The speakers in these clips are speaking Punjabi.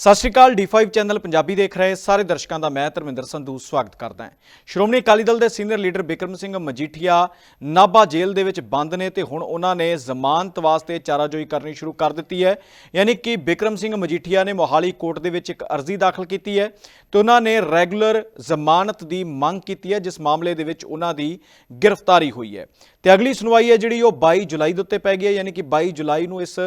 ਸਤਿ ਸ਼੍ਰੀ ਅਕਾਲ D5 ਚੈਨਲ ਪੰਜਾਬੀ ਦੇਖ ਰਹੇ ਸਾਰੇ ਦਰਸ਼ਕਾਂ ਦਾ ਮੈਂ ਧਰਮਿੰਦਰ ਸੰਧੂ ਸਵਾਗਤ ਕਰਦਾ ਹਾਂ। ਸ਼੍ਰੋਮਣੀ ਅਕਾਲੀ ਦਲ ਦੇ ਸੀਨੀਅਰ ਲੀਡਰ ਬਿਕਰਮ ਸਿੰਘ ਮਜੀਠੀਆ ਨਾਭਾ ਜੇਲ੍ਹ ਦੇ ਵਿੱਚ ਬੰਦ ਨੇ ਤੇ ਹੁਣ ਉਹਨਾਂ ਨੇ ਜ਼ਮਾਨਤ ਵਾਸਤੇ ਚਾਰਾਜੋਈ ਕਰਨੀ ਸ਼ੁਰੂ ਕਰ ਦਿੱਤੀ ਹੈ। ਯਾਨੀ ਕਿ ਬਿਕਰਮ ਸਿੰਘ ਮਜੀਠੀਆ ਨੇ ਮੋਹਾਲੀ ਕੋਰਟ ਦੇ ਵਿੱਚ ਇੱਕ ਅਰਜ਼ੀ ਦਾਖਲ ਕੀਤੀ ਹੈ ਤੇ ਉਹਨਾਂ ਨੇ ਰੈਗੂਲਰ ਜ਼ਮਾਨਤ ਦੀ ਮੰਗ ਕੀਤੀ ਹੈ, ਜਿਸ ਮਾਮਲੇ ਦੇ ਵਿੱਚ ਉਹਨਾਂ ਦੀ ਗ੍ਰਿਫਤਾਰੀ ਹੋਈ ਹੈ। ਤੇ ਅਗਲੀ ਸੁਣਵਾਈ ਹੈ ਜਿਹੜੀ ਉਹ 22 ਜੁਲਾਈ ਦੇ ਉੱਤੇ ਪੈ ਗਈ ਹੈ। ਯਾਨੀ ਕਿ 22 ਜੁਲਾਈ ਨੂੰ ਇਸ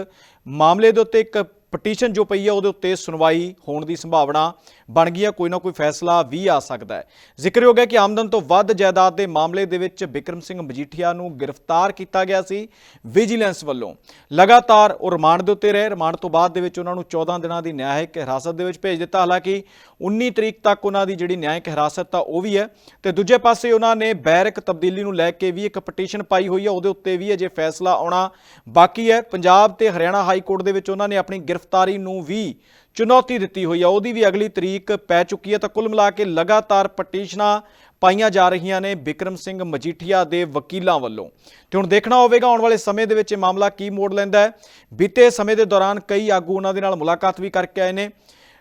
ਮਾਮਲੇ ਦੇ ਉੱਤੇ ਇੱਕ ਪਟੀਸ਼ਨ ਜੋ ਪਈ ਹੈ ਉਹਦੇ ਉੱਤੇ ਸੁਣਵਾਈ ਹੋਣ ਦੀ ਸੰਭਾਵਨਾ ਬਣ ਗਈ ਹੈ ਕੋਈ ਨਾ ਕੋਈ ਫੈਸਲਾ ਵੀ ਆ ਸਕਦਾ ਹੈ। ਜ਼ਿਕਰਯੋਗ ਹੈ ਕਿ ਆਮਦਨ ਤੋਂ ਵੱਧ ਜਾਇਦਾਦ ਦੇ ਮਾਮਲੇ ਦੇ ਵਿੱਚ ਬਿਕਰਮ ਸਿੰਘ ਮਜੀਠੀਆ ਨੂੰ ਗ੍ਰਿਫਤਾਰ ਕੀਤਾ ਗਿਆ ਸੀ ਵਿਜੀਲੈਂਸ ਵੱਲੋਂ। ਲਗਾਤਾਰ ਉਹ ਰਿਮਾਂਡ ਦੇ ਉੱਤੇ ਰਹੇ। ਰਿਮਾਂਡ ਤੋਂ ਬਾਅਦ ਦੇ ਵਿੱਚ ਉਹਨਾਂ ਨੂੰ 14 ਦਿਨਾਂ ਦੀ ਨਿਆਇਕ ਹਿਰਾਸਤ ਦੇ ਵਿੱਚ ਭੇਜ ਦਿੱਤਾ। ਹਾਲਾਂਕਿ 19 ਤਰੀਕ ਤੱਕ ਉਹਨਾਂ ਦੀ ਜਿਹੜੀ ਨਿਆਇਕ ਹਿਰਾਸਤ ਆ ਉਹ ਵੀ ਹੈ। ਤੇ ਦੂਜੇ ਪਾਸੇ ਉਹਨਾਂ ਨੇ ਬੈਰਕ ਤਬਦੀਲੀ ਨੂੰ ਲੈ ਕੇ ਵੀ ਇੱਕ ਪਟੀਸ਼ਨ ਪਾਈ ਹੋਈ ਹੈ ਉਹਦੇ ਉੱਤੇ ਵੀ ਅਜੇ ਫੈਸਲਾ ਆਉਣਾ ਬਾਕੀ ਹੈ। ਪੰਜਾਬ ਤੇ ਹਰਿਆਣਾ ਹਾਈ ਕੋਰਟ ਦੇ ਵਿੱਚ ਉਹਨਾਂ ਨੇ ਆਪਣੀ ਗ੍ਰਿਫਤਾਰੀ ਨੂੰ ਵੀ ਚੁਣੌਤੀ ਦਿੱਤੀ ਹੋਈ ਹੈ ਉਹਦੀ ਵੀ ਅਗਲੀ ਤਰੀਕ ਪੈ ਚੁੱਕੀ ਹੈ ਤਾਂ ਕੁੱਲ ਮਿਲਾ ਕੇ ਲਗਾਤਾਰ ਪਟੀਸ਼ਨਾਂ ਪਾਈਆਂ ਜਾ ਰਹੀਆਂ ਨੇ ਬਿਕਰਮ ਸਿੰਘ ਮਜੀਠੀਆ ਦੇ ਵਕੀਲਾਂ ਵੱਲੋਂ। ਤੇ ਹੁਣ ਦੇਖਣਾ ਹੋਵੇਗਾ, ਆਉਣ ਵਾਲੇ ਸਮੇਂ ਦੇ ਵਿੱਚ ਇਹ ਮਾਮਲਾ ਕੀ ਮੋੜ ਲੈਂਦਾ ਹੈ। ਬੀਤੇ ਸਮੇਂ ਦੇ ਦੌਰਾਨ ਕਈ ਆਗੂ ਉਹਨਾਂ ਦੇ ਨਾਲ ਮੁਲਾਕਾਤ ਵੀ ਕਰਕੇ ਆਏ ਨੇ।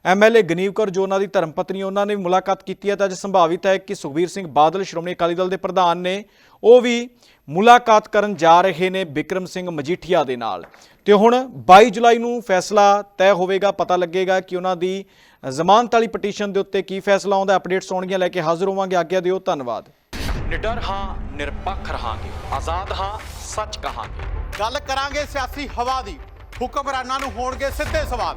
ਐਮਐਲਏ ਗਨੀਵ ਕੌਰ ਜੋ ਉਹਨਾਂ ਦੀ ਧਰਮ ਪਤਨੀ ਉਹਨਾਂ ਨੇ ਵੀ ਮੁਲਾਕਾਤ ਕੀਤੀ ਹੈ ਤਾਂ ਅੱਜ ਸੰਭਾਵਿਤ ਹੈ ਕਿ ਸੁਖਬੀਰ ਸਿੰਘ ਬਾਦਲ ਸ਼੍ਰੋਮਣੀ ਅਕਾਲੀ ਦਲ ਦੇ ਪ੍ਰਧਾਨ ਨੇ ਉਹ ਵੀ ਮੁਲਾਕਾਤ ਕਰਨ ਜਾ ਰਹੇ ਨੇ ਬਿਕਰਮ ਸਿੰਘ ਮਜੀਠੀਆ ਦੇ ਨਾਲ। ਤੇ ਹੁਣ 22 ਜੁਲਾਈ ਨੂੰ ਫੈਸਲਾ ਤੈਅ ਹੋਵੇਗਾ ਪਤਾ ਲੱਗੇਗਾ ਕਿ ਉਹਨਾਂ ਦੀ ਜ਼ਮਾਨਤ ਵਾਲੀ ਪਟੀਸ਼ਨ ਦੇ ਉੱਤੇ ਕੀ ਫੈਸਲਾ ਆਉਂਦਾ ਅਪਡੇਟਸ ਆਉਣਗੀਆਂ ਲੈ ਕੇ ਹਾਜ਼ਰ ਹੋਵਾਂਗੇ। ਆਗਿਆ ਦਿਓ ਧੰਨਵਾਦ। ਨਿਡਰ ਹਾਂ ਨਿਰਪੱਖ ਰਹਾਂਗੇ। ਆਜ਼ਾਦ ਹਾਂ ਸੱਚ ਕਹਾਂਗੇ। ਗੱਲ ਕਰਾਂਗੇ ਸਿਆਸੀ ਹਵਾ ਦੀ। ਹੁਕਮਰਾਨਾਂ ਨੂੰ ਹੋਣਗੇ ਸਿੱਧੇ ਸਵਾਲ।